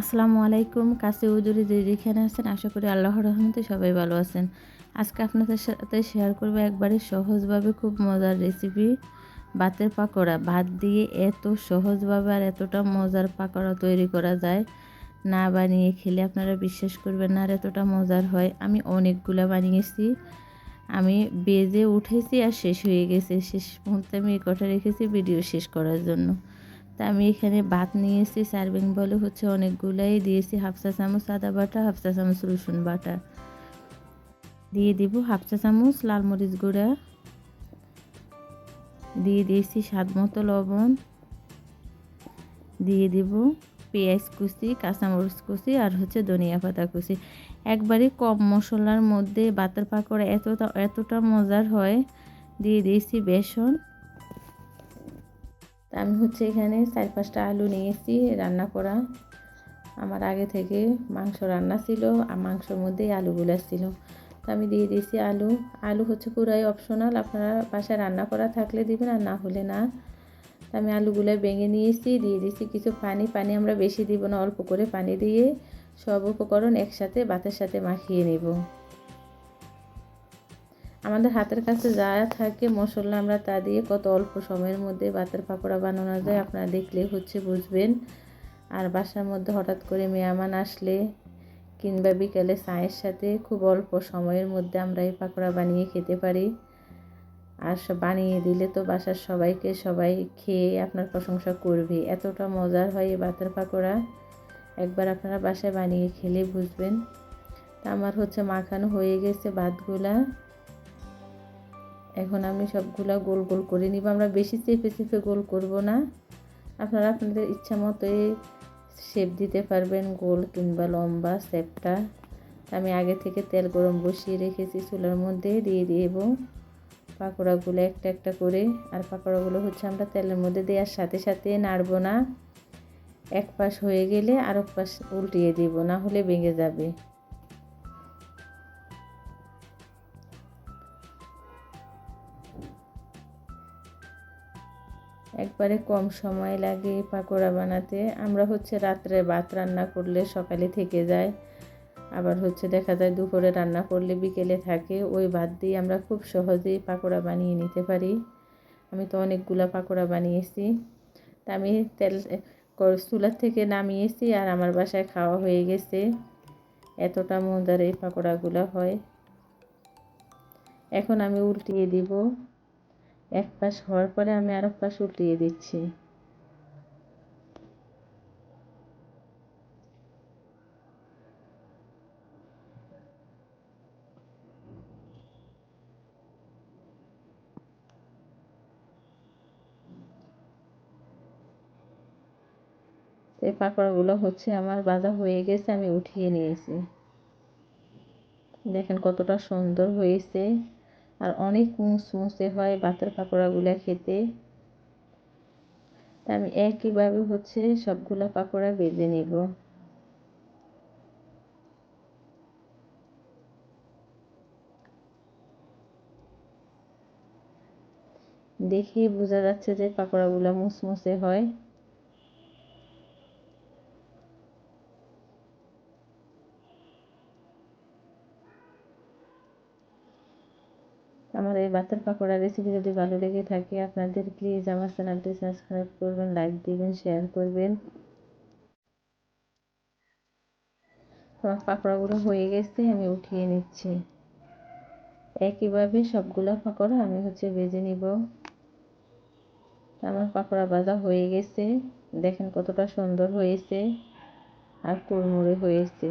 আসসালামু আলাইকুম, কাছে উজুরি যে যেখানে আছেন, আশা করি আল্লাহর রহমতে সবাই ভালো আছেন। আজকে আপনাদের সাথে শেয়ার করব একবারে সহজভাবে খুব মজার রেসিপি ভাতের পাকোড়া। ভাত দিয়ে এত সহজভাবে আর এতটা মজার পাকোড়া তৈরি করা যায়, না বানিয়ে খেলে আপনারা বিশ্বাস করবেন না আর এতটা মজার হয়। আমি অনেকগুলো বানিয়েছি, আমি বেজে উঠেছি আর শেষ হয়ে গেছে। শেষ মুহূর্তে আমি এই কটা রেখেছি ভিডিও শেষ করার জন্য। তা আমি এখানে ভাত নিয়েছি সার্ভিং বলে হচ্ছে অনেকগুলাই দিয়েছি হাফসা চামচ আদা বাটা হাফসা চামচ রসুন বাটা। দিয়ে দিব হাফসা চামচ লাল মরিচ গুঁড়া। দিয়ে দিয়েছি স্বাদ মতো লবণ। দিয়ে দিব পেঁয়াজ কুচি, কাঁচামরিচ কুচি আর হচ্ছে ধনিয়া পাতা কুচি। একবারে কম মশলার মধ্যে বাতার পাকোড়া এতটা এতটা মজার হয়। দিয়ে দিয়েছি বেসন। আমি হচ্ছে এখানে চার পাঁচটা আলু নিয়েছি রান্না করা। আমার আগে থেকে মাংস রান্না ছিল, আর মাংসর মধ্যেই আলুগুলো ছিল। তো আমি দিয়ে দিয়েছি আলু। আলু হচ্ছে পুরাই অপশনাল আপনারা বাসায় রান্না করা থাকলে দিবেন আর না হলে না। তো আমি আলুগুলো ভেঙে নিয়েছি, দিয়ে দিয়েছি কিছু পানি। পানি আমরা বেশি দিব না, অল্প করে পানি দিয়ে সব উপকরণ একসাথে ভাতের সাথে মাখিয়ে নেব। আমাদের হাতের কাছে যা থাকে মশলা, আমরা তা দিয়ে কত অল্প সময়ের মধ্যে ভাতের পাকোড়া বানানো যায় আপনারা দেখলে হচ্ছে বুঝবেন। আর বাসার মধ্যে হঠাৎ করে মেয়ামান আসলে কিংবা বিকেলে চায়ের সাথে খুব অল্প সময়ের মধ্যে আমরা এই পাকোড়া বানিয়ে খেতে পারি। আর সব বানিয়ে দিলে তো বাসার সবাইকে সবাই খেয়ে আপনার প্রশংসা করবে। এতটা মজার হয় এই ভাতের পাকোড়া। একবার আপনারা বাসায় বানিয়ে খেলে বুঝবেন। তা আমার হচ্ছে মাখানো হয়ে গেছে ভাতগুলা। এখন আমি সবগুলা গোল গোল করে নিব। আমরা বেশি চেপে চেপে গোল করব না। আপনারা আপনাদের ইচ্ছা মতোই শেপ দিতে পারবেন, গোল কিংবা লম্বা শেপটা আমি আগে থেকে তেল গরম বসিয়ে রেখেছি চুলার মধ্যে, দিয়ে দিব পাকোড়াগুলো একটা একটা করে। আর পাকোড়াগুলো হচ্ছে আমরা তেলের মধ্যে দেওয়ার সাথে সাথে নাড়ব না। এক পাশ হয়ে গেলে আর এক পাশ উল্টিয়ে দিব, না হলে ভেঙে যাবে। একবারে কম সময় লাগে পাকোড়া বানাতে। আমরা হচ্ছে রাত্রে ভাত রান্না করলে সকালে থেকে যায়। আবার হচ্ছে দেখা যায় দুপুরে রান্না করলে বিকেলে থাকে। ওই ভাত দিয়ে আমরা খুব সহজেই পাকোড়া বানিয়ে নিতে পারি। আমি তো অনেকগুলো পাকোড়া বানিয়েছি। তা আমি তেল চুলার থেকে নামিয়েছি আর আমার বাসায় খাওয়া হয়ে গেছে। এতটা মজার এই পাকোড়াগুলো হয়। এখন আমি উল্টিয়ে দিব। এক পাশ হওয়ার পরে আমি আর এক পাশ উল্টিয়ে দিচ্ছি। এই পাকোড়াগুলো হচ্ছে আমার বাঁধা হয়ে গেছে, আমি উঠিয়ে নিয়েছি। দেখেন কতটা সুন্দর হয়েছে। আর অনেক মুসমুসে হয় ভাতের পাকোড়াগুলো খেতে। তা আমি একইভাবে হচ্ছে সবগুলো পাকোড়া বেজে নেব। দেখে বোঝা যাচ্ছে যে পাকোড়াগুলো মুসমুসে হয়। আমার এই বাতের পাকোড়া রেসিপি যদি ভালো লেগে থাকে, আপনাদের প্লিজ আমার চ্যানেলটি সাবস্ক্রাইব করবেন লাইক দিবেন শেয়ার করবেন। আমার পাকোড়াগুলো হয়ে গেছে, আমি উঠিয়ে নিচ্ছি। একইভাবে সবগুলো পাকোড়া আমি হচ্ছে ভেজে নিব। আমার পাকোড়া ভাজা হয়ে গেছে, দেখেন কতটা সুন্দর হয়েছে আর কুড়মুড়ে হয়েছে।